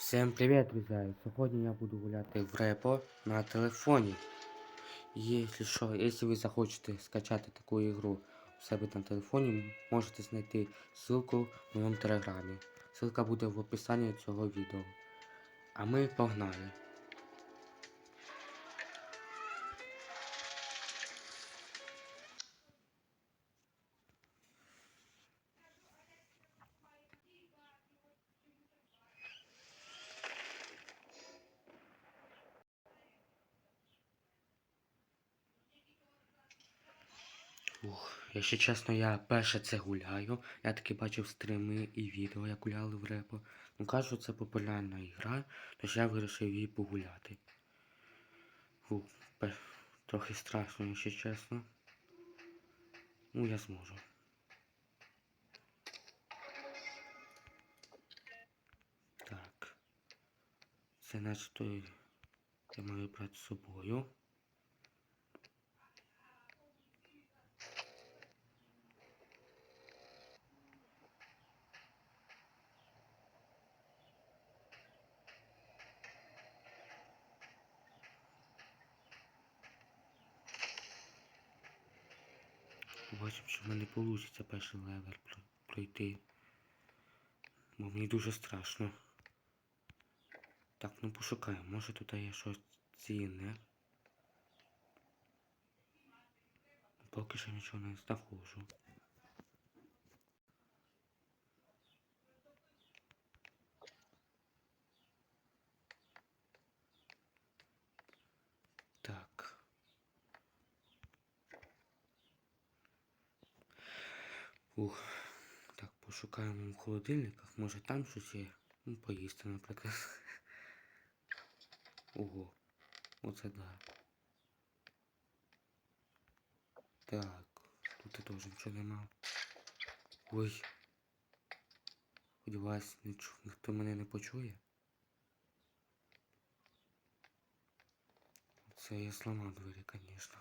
Всім привет, друзья! Сегодня я буду гулять в репо на телефоне. Если что, если вы захочете скачать такую игру у себя на телефоне, можете знайти ссылку в моєму телеграмі. Ссылка буде в описанні цього відео. А ми погнали. Ух, якщо чесно, я перше це гуляю. Я таки бачив стріми і відео, як гуляли в репо. Ну кажу, це популярна ігра, тож я вирішив її погуляти. Ух, пе- трохи страшно, якщо чесно. Ну, я зможу. Так. Це начебто я маю брати з собою. Бачимо, що в мене вийде перший левер пройти. Бо мені дуже страшно. Так, ну пошукаємо, може тут є щось цінне. Поки що нічого не знаходжу. Так. Ух. Так, пошукаємо в холодильниках. Може там щось є. Ну, поїсти, наприклад. Ого. Оце да. Так, тут я теж нічого нема. Ой. Сподіваюсь, ніхто мене не почує. Це я сломав двері, звісно.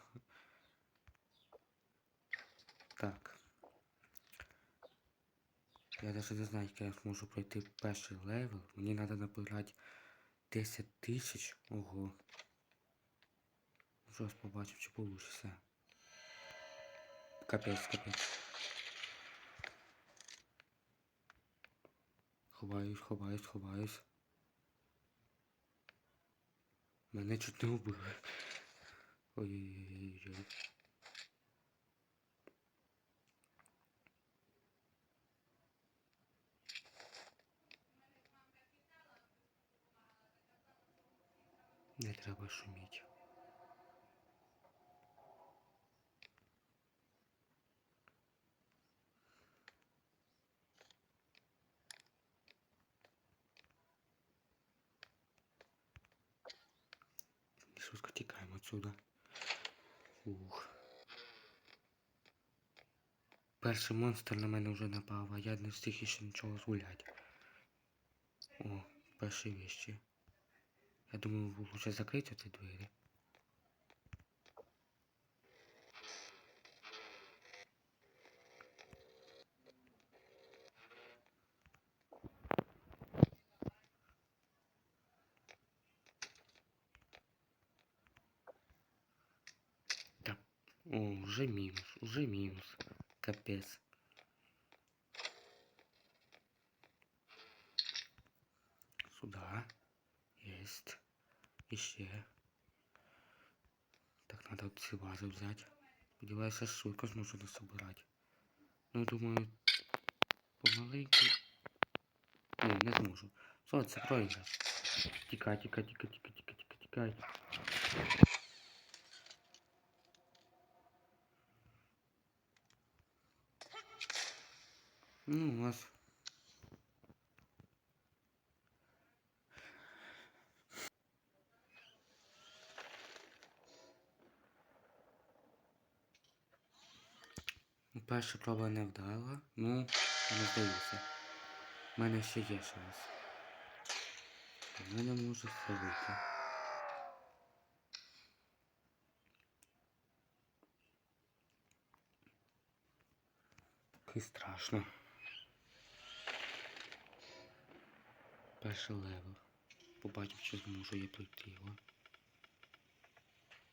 Так. Я даже не знаю, як я зможу пройти перший левел. Мені треба набирати 10 тисяч. Ого. Зараз побачимо, чи вийде. Капець, капець. Ховаюсь, ховаюсь, ховаюсь. Мене чуть не вбили. Ой-ой-ой. Не треба шуміти. Швидко тікаємо отсюда. Ух. Перший монстр на мене вже напав, а я не встиг ще нічого згуляти. О, перші вещі. Я думаю, лучше закрити ці двері. Так, о, уже минус, уже минус. Капец. Еще. Так, надо вот все вазы взять. Сподіваюся, швидко зможу не собирати. Ну, думаю, помаленьку. Ні, не зможу. Все, це пройде. Тікай, тікай, тікай, тікай, тікай, тікай, тікай. Ну, у вас. Перша проба не вдала, ну, не здаюся. У мене ще є шанс. У мене може все вийти. Страшно. Перший левел. побачив, чи зможу я пройти його.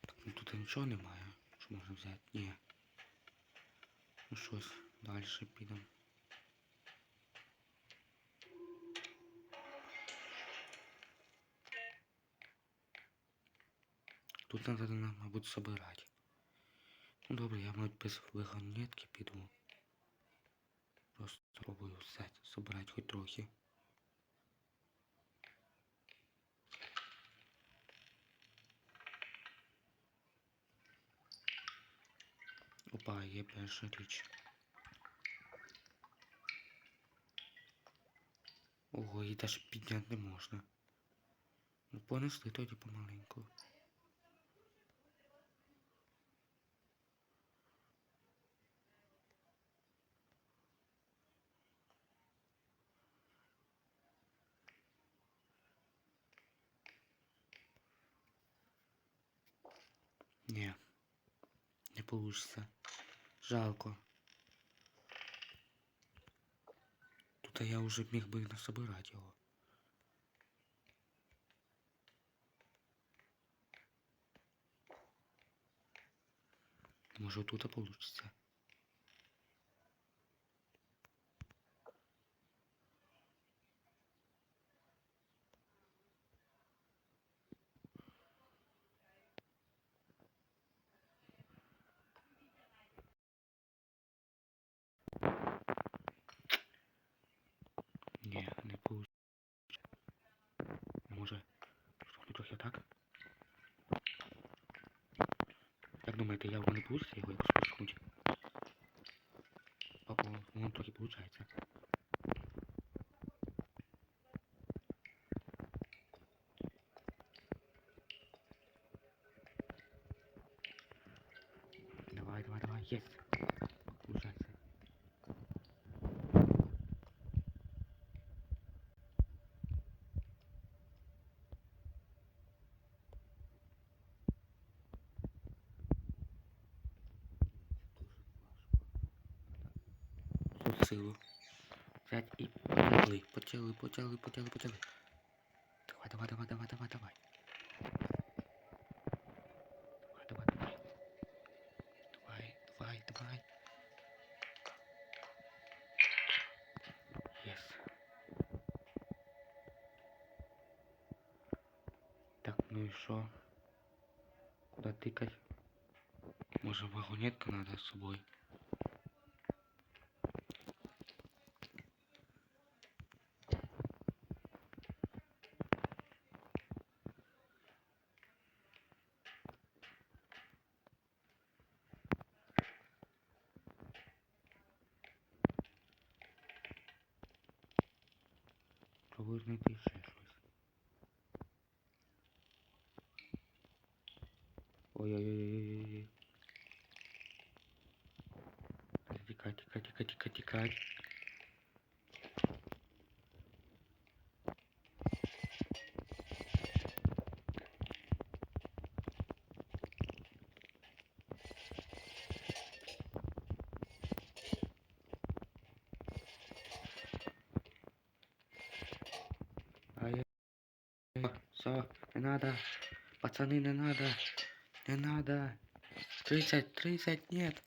Так, ну тут нічого немає, що можна взяти. Ні. Ну щось, далі підемо. Тут надо, нам, мабуть, собирати. Ну добре, я мабуть без вигонетки піду. Просто спробую все собирати хоч трохи. Опа, є перша річ. Ого, її даже підняти не можна. Ну, понесли тоді помаленьку. Ні, не получится. Жалко. Тут я уже міг би насобирати його. Може тут получится. Ні, не получится. Може, трохи трохи так? Як думаєте, я не получится якось пошкнути? Папа, он тоже получается. Силу. Взять и потягли, потягли, потягли, потягли, потягли. Давай, давай, давай, давай, давай, давай. Давай, давай, давай. Давай, давай, давай. Так, ну и что? Куда тыкать? Может вагонетка надо с собой? Пробую знайти ще щось. Ой-ой-ой-ой-ой. Тікай, тікай, тікай, тікай, тікай. Все, не надо. Пацаны, не надо. Не надо. 30, 30, нет.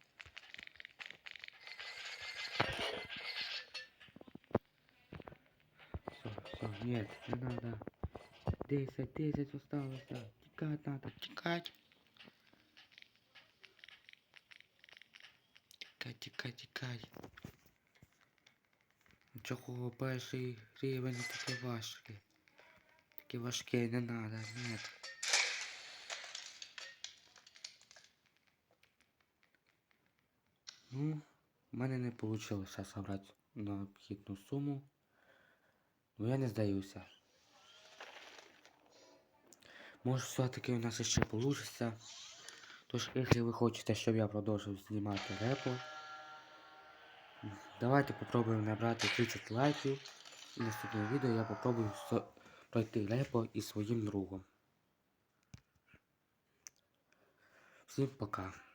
Все, все, нет, не надо. 10, 10 осталось. Тікать надо, тікать. Тікать, тікать, тікать. Чого перший рівень такий важкий? Важкі не надо, нет. Ну, в мене не вийшло собрати необхідну суму. Ну я не здаюся. Може все-таки у нас ще вийде. Тож, якщо ви хочете, щоб я продовжив знімати репо, давайте попробуємо набрати 30 лайків. І в наступному відео я попробую пройти репо із своїм другом. Всім пока.